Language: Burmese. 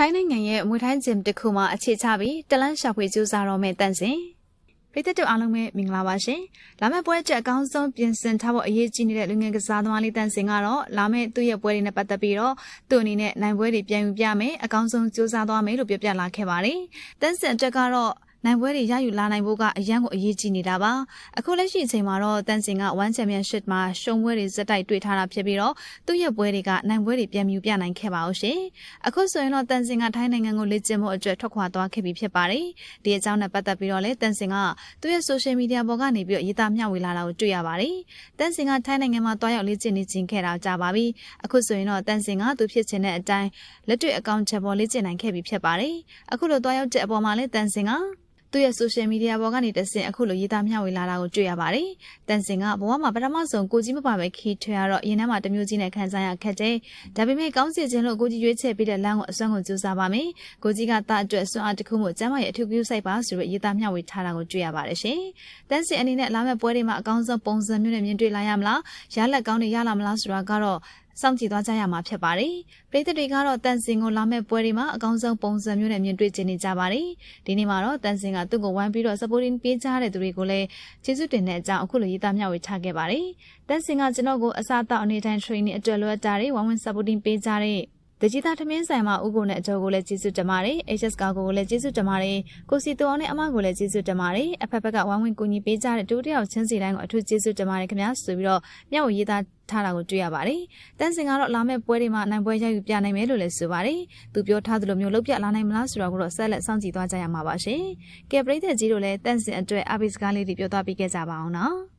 ထိုင်းနိုင်ငံရဲ့မွေထိုင်းဂျင်တစ်ခုမှာအခြေချပြီးတလန့်ရှာဖွေကြိုးစားတော့မဲ့တန့်စင်ပြည်သက်တို့အားလုံးပဲမင်္ဂလာပါရှင်။လာမယ့်ပွဲချက်အကောင်းဆုံးပြင်ဆင်ထားဖို့အရေးကြီးနေတဲ့လူငယ်ကစားသမားလေးတန့်စင်ကတော့လာမယ့်သူ့ရဲ့ပွဲတွေနဲ့ပတ်သက်ပြီးတော့သူ့အနေနဲ့နိုင်ပွဲတွေပြန်ယူပြမယ်အကောင်းဆုံးကြိုးစားသွားမယ်လို့ပြောပြလာခဲ့ပါတယ်။တန့်စင်အတွက်ကတော့ နိုင်ပွဲတွေရယူလာနိုင်ဖို့ကအရန်ကိုအရေးကြီးနေတာပါအခုလက်ရှိအချိန်မှာတော့တန်စင်က1 Championship မှာရှုံးပွဲတွေဇက်တိုက်တွေ့ထားတာဖြစ်ပြီးတော့သူ့ရဲ့ပွဲတွေကနိုင်ပွဲတွေပြန်မြူပြနိုင်ခဲ့ပါအောင်ရှင်အခုဆိုရင်တော့တန်စင်ကထိုင်းနိုင်ငံကိုလေ့ကျင့်မှုအတွက်ထွက်ခွာသွားခဲ့ပြီဖြစ်ပါတယ်ဒီအကြောင်းနဲ့ပတ်သက်ပြီးတော့လေတန်စင်ကသူ့ရဲ့ social media ပေါ်ကနေပြီးတော့ရေးသားမျှဝေလာတာကိုတွေ့ရပါတယ်တန်စင်ကထိုင်းနိုင်ငံမှာတွားရောက်လေ့ကျင့်နေခြင်းခဲ့တာကြာပါပြီအခုဆိုရင်တော့တန်စင်ကသူဖြစ်ချင်တဲ့အတိုင်းလက်တွေ့အကောင့်ချက်ပေါ်လေ့ကျင့်နိုင်ခဲ့ပြီဖြစ်ပါတယ်အခုလိုတွားရောက်တဲ့အပေါ်မှာလေတန်စင်က သူ့ရဲ့ social media ပေါ်ကနေတဆင့်အခုလိုရေးသားမျှဝေလာတာကိုတွေ့ရပါတယ်။တန်စင်ကဘဝမှာပထမဆုံးကိုကြီးမပါပဲခီထွေရတော့ရင်ထဲမှာတမျိုးကြီးနဲ့ခံစားရခက်တယ်။ဒါပေမဲ့ကောင်းစီခြင်းလို့ကိုကြီးရွေးချယ်ပေးတဲ့လမ်းကိုအစွမ်းကုန်ကြိုးစားပါမယ်။ကိုကြီးကတာအတွက်စွမ်းအားတစ်ခုမှကျမ်းမာရဲ့အထူးပြုစိုက်ပါဆိုပြီးရေးသားမျှဝေထားတာကိုတွေ့ရပါတယ်ရှင်။တန်စင်အနေနဲ့လာမယ့်ပွဲတွေမှာအကောင်းဆုံးပုံစံမျိုးနဲ့မြင်တွေ့လာရမလား။ရလက်ကောင်းတွေရလာမလားဆိုတာကတော့ စောင့်ကြည့်သွားကြရမှာဖြစ်ပါတယ်။ပရိသတ်တွေကတော့တန်စင်ကိုလာမဲ့ပွဲတွေမှာအကောင်းဆုံးပုံစံမျိုးနဲ့မြင်တွေ့ကျင်နေကြပါတယ်။ဒီနေ့မှာတော့တန်စင်ကသူ့ကိုဝိုင်းပြီးတော့ supporting ပေးကြတဲ့သူတွေကိုလည်းကျေးဇူးတင်တဲ့အကြောင်းအခုလိုရေးသားမျှဝေချခဲ့ပါတယ်။တန်စင်ကကျွန်တော်ကိုအစားအသောက်အနေတိုင်း training အတွက်လိုအပ်တာတွေဝိုင်းဝန်း supporting ပေးကြတဲ့ တကြီးသားထမင်းဆိုင်မှာဥကိုနဲ့အကျော်ကိုလည်းကျေးဇူးတင်ပါတယ်။ HS ကာကိုကိုလည်းကျေးဇူးတင်ပါတယ်။ကိုစီတောင်းနဲ့အမကိုလည်းကျေးဇူးတင်ပါတယ်။အဖက်ဖက်ကဝိုင်းဝန်းကူညီပေးကြတဲ့တူတယောက်ချင်းစီတိုင်းကိုအထူးကျေးဇူးတင်ပါတယ်ခင်ဗျာဆိုပြီးတော့မျှဝေရေးသားထားတာကိုတွေ့ရပါတယ်။တန်းစင်ကတော့လာမယ့်ပွဲတွေမှာနိုင်ပွဲရယူပြနိုင်မယ်လို့လည်းဆိုပါတယ်။သူပြောထားသလိုမျိုးလုပ်ပြလာနိုင်မလားဆိုတော့ကိုတော့ဆက်လက်စောင့်ကြည့်သွားကြရမှာပါရှင်။ကဲပရိသတ်ကြီးတို့လည်းတန်းစင်အတွက်အပိစကားလေးတွေပြောသွားပြီးခဲ့ကြပါအောင်နော်။